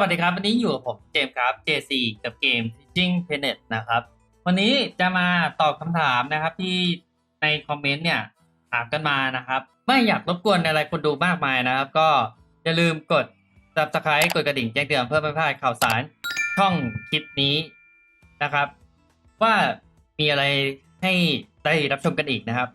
วัสดีครับ วันนี้อยู่กับผมเจมส์ครับ JC กับเกม Teaching Planet นะครับ วันนี้จะมาตอบคำถามนะครับที่ในคอมเมนต์เนี่ยถามกันมานะครับ ไม่อยากรบกวนอะไรคนดูมากมายนะครับ ก็อย่าลืมกด subscribe กดกระดิ่งแจ้งเตือนเพื่อไม่พลาดข่าวสารช่องคลิปนี้นะครับ ว่ามีอะไรให้ได้รับชมกันอีกนะครับ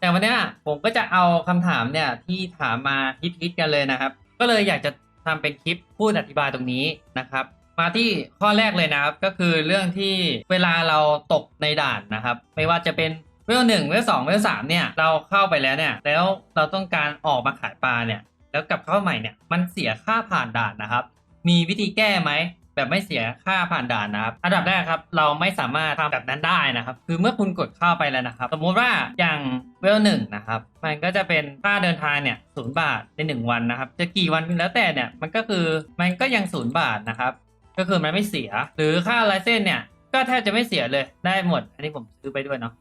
แต่วันนี้ผมก็จะเอาคำถามเนี่ยที่ถามมาฮิตๆกันเลยนะครับ ก็เลยอยากจะ ทำเป็นคลิปพูดอธิบายตรงนี้นะครับ มาที่ข้อแรกเลยนะครับ ก็คือเรื่องที่เวลาเราตกในด่านนะครับ ไม่ว่าจะเป็นเวลหนึ่งเวลสองเวลสามเนี่ยเราเข้าไปแล้วเนี่ยแล้วเราต้องการออกมาขายปลาเนี่ยแล้วกลับเข้าใหม่เนี่ยมันเสียค่าผ่านด่านนะครับ มีวิธีแก้ไหม แบบไม่เสียค่าผ่านด่านนะครับ อันดับแรกครับ เราไม่สามารถทำแบบนั้นได้นะครับ คือเมื่อคุณกดเข้าไปแล้วนะครับ สมมุติว่าอย่างเวลหนึ่งนะครับ มันก็จะเป็นค่าเดินทางเนี่ยศูนย์บาทในหนึ่งวันนะครับ จะกี่วันแล้วแต่เนี่ย มันก็คือมันก็ยังศูนย์บาทนะครับ ก็คือมันไม่เสีย หรือค่าไลเซนเนี่ย ก็แทบจะไม่เสียเลย ได้หมด อันนี้ผมซื้อไปด้วยเนาะ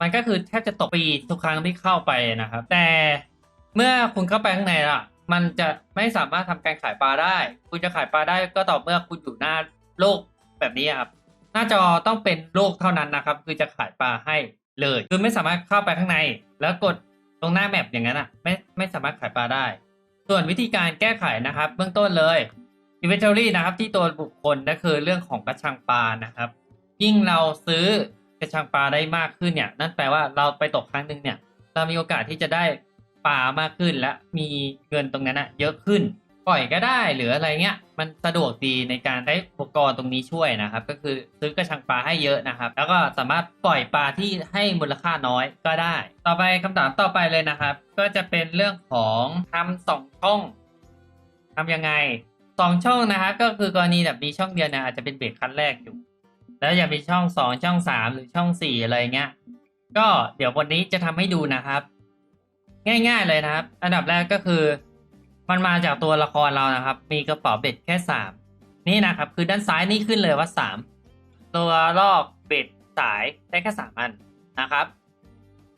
มันก็คือแทบจะตกฟรีทุกครั้งที่เข้าไปนะครับ แต่เมื่อคุณเข้าไปข้างในละ มันจะไม่สามารถทำการขายปลาได้ คุณจะขายปลาได้ก็ต่อเมื่อคุณอยู่หน้าโลกแบบนี้ครับ หน้าจอต้องเป็นโลกเท่านั้นนะครับ คือจะขายปลาให้เลย คือไม่สามารถเข้าไปข้างใน แล้วกดตรงหน้าแมปอย่างนั้นอะ ไม่ไม่สามารถขายปลาได้ ส่วนวิธีการแก้ไขนะครับ เบื้องต้นเลย inventory นะครับ ที่ตัวบุคคลนั่นคือเรื่องของกระชังปลานะครับ ยิ่งเราซื้อกระชังปลาได้มากขึ้นเนี่ย นั่นแปลว่าเราไปตกครั้งหนึ่งเนี่ย เรามีโอกาสที่จะได้ ปลามากขึ้นและมีเงินตรงนั้นอะเยอะขึ้นปล่อยก็ได้หรืออะไรเงี้ยมันสะดวกดีในการใช้อุปกรณ์ตรงนี้ช่วยนะครับ ก็คือซื้อกระชังปลาให้เยอะนะครับ แล้วก็สามารถปล่อยปลาที่ให้มูลค่าน้อยก็ได้ ต่อไปคำถามต่อไปเลยนะครับ ก็จะเป็นเรื่องของทำสองช่องทำยังไงสองช่องนะครับก็คือกรณีแบบมีช่องเดียวเนี่ยอาจจะเป็นเบรกคันแรกอยู่ แล้วอย่ามีช่องสองช่องสามหรือช่องสี่อะไรเงี้ยก็เดี๋ยววันนี้จะทำให้ดูนะครับ ง่าย ๆ เลยนะครับ อันดับแรกก็คือ มันมาจากตัวละครเรานะครับ มีกระเป๋าเบ็ดแค่สามนี่นะครับ คือด้านซ้ายนี่ขึ้นเลยว่าสามตัวลอกเบ็ดสายได้แค่สามอันนะครับ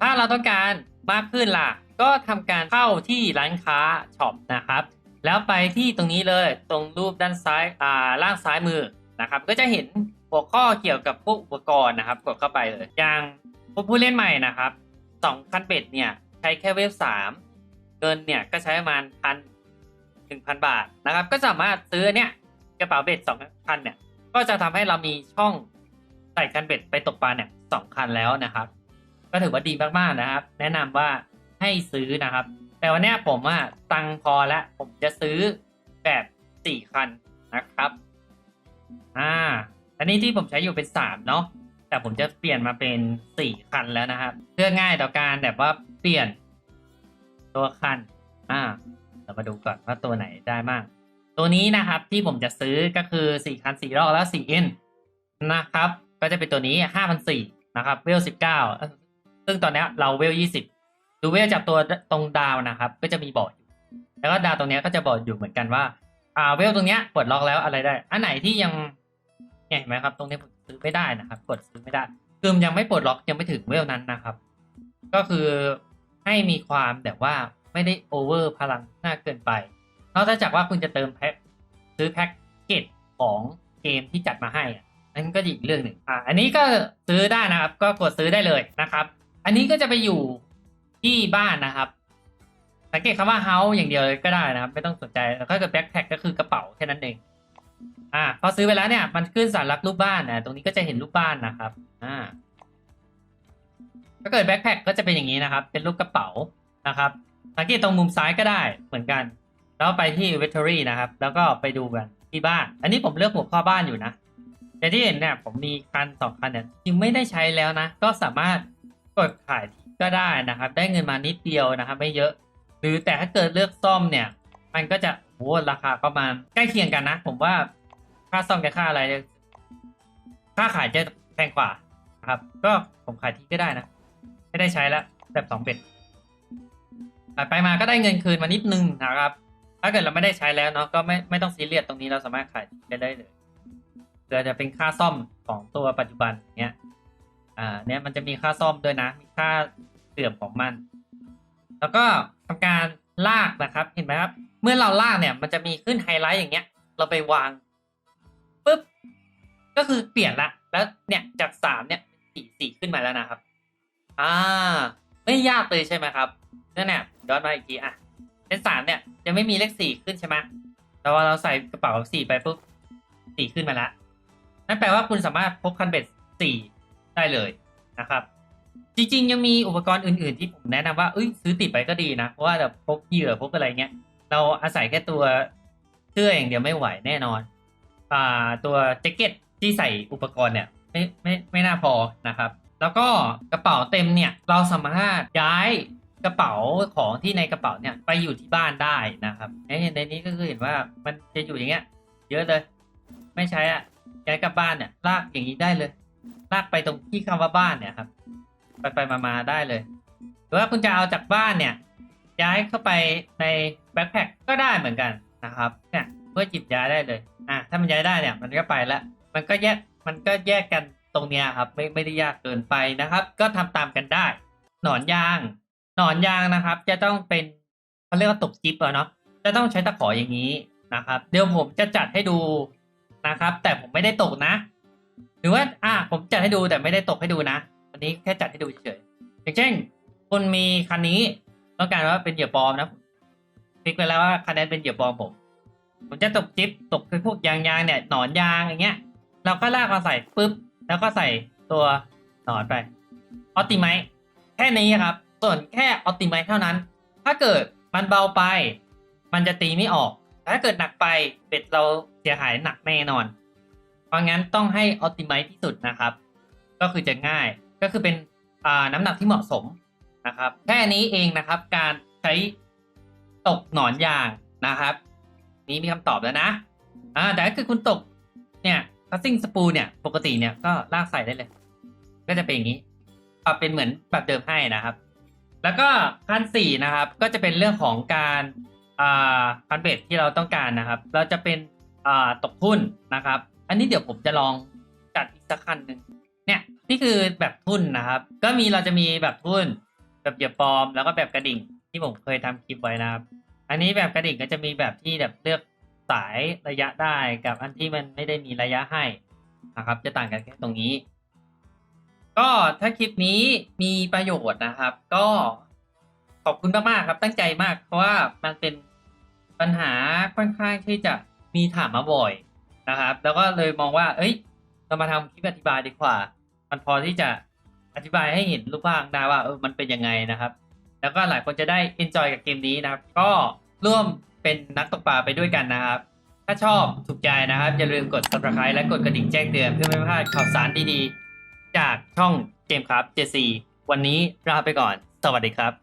ถ้าเราต้องการมากขึ้นล่ะ ก็ทำการเข้าที่ร้านค้าช็อปนะครับ แล้วไปที่ตรงนี้เลยตรงรูปด้านซ้ายอ่าล่างซ้ายมือนะครับ ก็จะเห็นหัวข้อเกี่ยวกับพวกอุปกรณ์นะครับ กดเข้าไปเลยอย่างผู้เล่นใหม่นะครับสองคันเบ็ดเนี่ย ใช้แค่เวฟสามเงินเนี่ยก็ใช้ประมาณพันถึงพันบาทนะครับ ก็สามารถซื้อเนี่ยกระเป๋าเบ็ดสองคันเนี่ย ก็จะทำให้เรามีช่องใส่คันเบ็ดไปตกปลาเนี่ยสองคันแล้วนะครับ ก็ถือว่าดีมากๆนะครับ แนะนำว่าให้ซื้อนะครับ แต่วันนี้ผมว่าตังพอแล้วผมจะซื้อแบบสี่คันนะครับอ่าอันนี้ที่ผมใช้อยู่เป็นสามเนาะแต่ผมจะเปลี่ยนมาเป็นสี่คันแล้วนะครับ เพื่อง่ายต่อการแบบว่า เปลี่ยน ตัวคันอ่าเรามาดูก่อนว่าตัวไหนได้บ้างตัวนี้นะครับที่ผมจะซื้อก็คือสี่คันสี่รอบแล้วสี่เอ็นนะครับ ก็จะเป็นตัวนี้ห้าพันสี่นะครับเวลสิบเก้าซึ่งตอนนี้เราเวลยี่สิบดูเวลจากตัวตรงดาวนะครับ ก็จะมีบอร์ดอยู่แล้วก็ดาวตรงนี้ก็จะบอกอยู่เหมือนกันว่าอ่าเวลตรงเนี้ยปลดล็อกแล้วอะไรได้ อันไหนที่ยังเนี่ยเห็นไหมครับ ตรงนี้ผมซื้อไม่ได้นะครับ กดซื้อไม่ได้คือมันยังไม่ปลดล็อกยังไม่ถึงเวลนั้นนะครับ ก็คือ ให้มีความแบบว่าไม่ได้โอเวอร์พลังมากเกินไปนอกจากว่าคุณจะเติมแพ็คซื้อแพ็คเกจของเกมที่จัดมาให้อะนั่นก็อีกเรื่องหนึ่งอ่าอันนี้ก็ซื้อได้นะครับ ก็กดซื้อได้เลยนะครับ อันนี้ก็จะไปอยู่ที่บ้านนะครับ สังเกตคำว่า house อย่างเดียวก็ได้นะครับ ไม่ต้องสนใจแล้วก็กิดแบ็คแพ็คก็คือกระเป๋าแค่นั้นเองอ่าพอซื้อไปแล้วเนี่ยมันขึ้นสัญลักษณ์รูปบ้านนะตรงนี้ก็จะเห็นรูปบ้านนะครับ อ่า ถ้าเกิดแบ็คแพ็คก็จะเป็นอย่างนี้นะครับ เป็นรูปกระเป๋านะครับสังเกตตรงมุมซ้ายก็ได้เหมือนกัน แล้วไปที่ inventory นะครับ แล้วก็ไปดูกันที่บ้าน อันนี้ผมเลือกหัวข้อบ้านอยู่นะแต่ที่เห็นเนี่ยผมมีคันสองคันเนี่ยยังไม่ได้ใช้แล้วนะ ก็สามารถกดขายก็ได้นะครับ ได้เงินมานิดเดียวนะครับ ไม่เยอะ หรือแต่ถ้าเกิดเลือกซ่อมเนี่ย มันก็จะโหราคาประมาณใกล้เคียงกันนะ ผมว่าค่าซ่อมกับค่าอะไร ค่าขายจะแพงกว่า นะครับ ก็ผมขายที่ก็ได้นะ ไม่ได้ใช้แล้วแบบสองเป็ดขายไปมาก็ได้เงินคืนมานิดนึงนะครับ ถ้าเกิดเราไม่ได้ใช้แล้วเนาะก็ไม่ไม่ต้องซีเรียสตรงนี้เราสามารถขายได้ได้เลยเผื่อจะเป็นค่าซ่อมของตัวปัจจุบันเนี้ย อ่า เนี่ยมันจะมีค่าซ่อมด้วยนะ มีค่าเสื่อมของมัน แล้วก็ทำการลากนะครับ เห็นไหมครับ เมื่อเราลากเนี่ย มันจะมีขึ้นไฮไลท์อย่างเงี้ย เราไปวางปุ๊บ ก็คือเปลี่ยนละ แล้วเนี่ยจากสามเนี่ย สี่สี่ขึ้นมาแล้วนะครับ อ่า ไม่ยากเลยใช่ไหมครับนั่นเนี่ยย้อนมาอีกทีอะเป็นสามเนี่ยจะไม่มีเลขสี่ขึ้นใช่ไหมแต่ว่าเราใส่กระเป๋าสี่ไปปุ๊บสี่ขึ้นมาแล้วนั่นแปลว่าคุณสามารถพกคันเบ็ดสี่ได้เลยนะครับ จริง ๆ ยังมีอุปกรณ์อื่น ๆ ที่ผมแนะนำว่าเอ้ยซื้อติดไปก็ดีนะเพราะว่าแบบพกเหยื่อพกอะไรเงี้ยเราอาศัยแค่ตัวเสื้ออย่างเดียวไม่ไหวแน่นอน อ่าตัวแจ็คเก็ตที่ใส่อุปกรณ์เนี่ย ไม่ไม่ไม่น่าพอนะครับ แล้วก็กระเป๋าเต็มเนี่ยเราสามารถย้ายกระเป๋าของที่ในกระเป๋าเนี่ยไปอยู่ที่บ้านได้นะครับในในนี้ก็คือเห็นว่ามันจะอยู่อย่างเงี้ย เยอะเลย ไม่ใช้อะย้ายกลับบ้านเนี่ยลากอย่างนี้ได้เลย ลากไปตรงที่คำว่าบ้านเนี่ยครับ ไปไปมามาได้เลย หรือว่าคุณจะเอาจากบ้านเนี่ย ย้ายเข้าไปในแบ็คแพคก็ได้เหมือนกันนะครับเนี่ยเพื่อจิบย้ายได้เลย อะถ้ามันย้ายได้เนี่ย มันก็ไปแล้วมันก็แยก มันก็แยกกันตรงเนี้ยครับ ไม่ไม่ได้ยากเกินไปนะครับ ก็ทำตามกันได้ หนอนยาง หนอนยางนะครับ จะต้องเป็นเขาเรียกว่าตกจิ๊บอะเนาะจะต้องใช้ตะขออย่างนี้นะครับ เดี๋ยวผมจะจัดให้ดูนะครับ แต่ผมไม่ได้ตกนะ หรือว่าอะผมจัดให้ดูแต่ไม่ได้ตกให้ดูนะอันนี้แค่จัดให้ดูเฉยอย่างเช่นคุณมีคันนี้ต้องการว่าเป็นเหยื่อปลอมนะคลิกไปแล้วว่าคันนี้เป็นเหยื่อปลอมผม ผมจะตกจิ๊บตกคือพวกยางยางเนี่ยหนอนยางอย่างเงี้ย เราก็ลากมาใส่ปุ๊บ แล้วก็ใส่ตัวหนอนไปออติไมแค่นี้ครับ ส่วนแค่ออติไมเท่านั้น ถ้าเกิดมันเบาไป มันจะตีไม่ออกแต่ถ้าเกิดหนักไปเป็ดเราเสียหายหนักแน่นอน เพราะงั้นต้องให้ออติไมที่สุดนะครับ ก็คือจะง่ายก็คือเป็นน้ำหนักที่เหมาะสมนะครับ แค่นี้เองนะครับ การใช้ตกหนอนยางนะครับ นี้มีคำตอบแล้วนะอ่าแต่ถ้าคือคุณตกเนี่ย คัสซิ่งสปูเนี่ยปกติเนี่ยก็ลากใส่ได้เลย ก็จะเป็นอย่างนี้ปรับเป็นเหมือนแบบเดิมให้นะครับ แล้วก็ขั้นสี่นะครับ ก็จะเป็นเรื่องของการอ่าคันเบ็ดที่เราต้องการนะครับ เราจะเป็นอ่าตกทุนนะครับ อันนี้เดี๋ยวผมจะลองจัดอีกสักคันหนึ่งเนี่ยนี่คือแบบทุนนะครับ ก็มีเราจะมีแบบทุนแบบเหยียบปลอมแล้วก็แบบกระดิ่งที่ผมเคยทำคลิปไว้นะครับ อันนี้แบบกระดิ่งก็จะมีแบบที่แบบเลือก สายระยะได้กับอันที่มันไม่ได้มีระยะให้นะครับ จะต่างกันแค่ตรงนี้ ก็ถ้าคลิปนี้มีประโยชน์นะครับ ก็ขอบคุณมากๆครับ ตั้งใจมาก เพราะว่ามันเป็นปัญหาค่อนข้างที่จะมีถามมาบ่อยนะครับ แล้วก็เลยมองว่า เอ้ย เรามาทำคลิปอธิบายดีกว่า มันพอที่จะอธิบายให้เห็นรูปร่างได้ว่าเออมันเป็นยังไงนะครับ แล้วก็หลายคนจะได้ enjoy กับเกมนี้นะครับ ก็ร่วม เป็นนักตกปลาไปด้วยกันนะครับ ถ้าชอบถูกใจนะครับ อย่าลืมกด subscribe และกดกระดิ่งแจ้งเตือนเพื่อไม่พลาดข่าวสารดีๆ จากช่องเกมครับ JC วันนี้ลาไปก่อน สวัสดีครับ